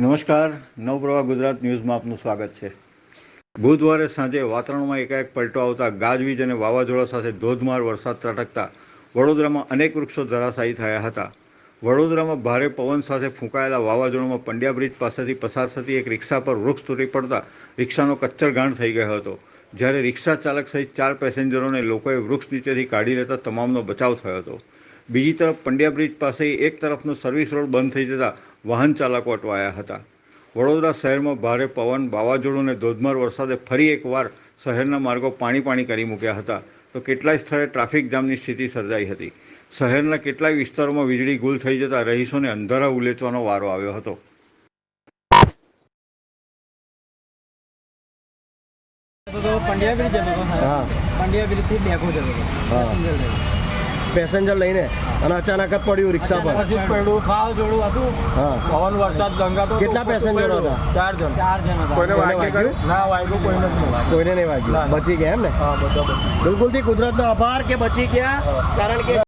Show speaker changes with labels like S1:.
S1: નમસ્કાર, નવપ્રવાહ ગુજરાત ન્યૂઝમાં આપનું સ્વાગત છે. બુધવારે સાંજે વાતાવરણમાં એકાએક પલટો આવતા ગાજવીજ અને વાવાઝોડા સાથે ધોધમાર વરસાદ ત્રાટકતા વડોદરામાં અનેક વૃક્ષો ધરાશાયી થયા હતા. વડોદરામાં ભારે પવન સાથે ફૂંકાયેલા વાવાઝોડામાં પંડ્યા બ્રિજ પાસેથી પસાર થતી એક રિક્ષા પર વૃક્ષ તૂટી પડતા રિક્ષાનો કચ્ચરગાણ થઈ ગયો હતો. જ્યારે રિક્ષા ચાલક સહિત ચાર પેસેન્જરોને લોકોએ વૃક્ષ નીચેથી કાઢી લેતા તમામનો બચાવ થયો હતો. બીજી તરફ પંડ્યા બ્રિજ પાસે એક તરફનો સર્વિસ રોડ બંધ થઈ જતા વાહન ચાલકો અટવાયા હતા વડોદરા શહેરમાં ભારે પવન વાવાઝોડું અને ધોધમાર વરસાદે ફરી એકવાર શહેરના માર્ગો પાણી પાણી કરી મૂક્યા હતા તો કેટલાય સ્થળે ટ્રાફિક જામની સ્થિતિ સર્જાઈ હતી શહેરના કેટલાય વિસ્તારોમાં વીજળી ગુલ થઈ જતા રહીશોને અંધારા ઉલેચવાનો વારો આવ્યો હતો
S2: જતો પંડ્યા બ્રિજ જતો હતો સાહેબ.
S3: હા
S2: પંડ્યા બ્રિજથી ડેકો જતો હતો
S3: હા.
S2: પેસેન્જર લઈને.
S3: પેસેન્જર લઈને અને અચાનક જ પડ્યું રિક્ષા પર.
S2: પડ્યું ખાવ જોડું હતું.
S3: હા.
S2: પવન વરસાદ ગંગાતો
S3: કેટલા પેસેન્જરો હતા?
S2: ચાર જણ. ચાર જણ
S3: કોઈને વાગ્યું?
S2: ના વાગ્યું કોઈને
S3: કોઈને નહીં વાગ્યું. બચી ગયા એમ ને
S2: હા બધા બધા
S3: બિલકુલથી કુદરતનો આભાર કે બચી ગયા? કારણ કે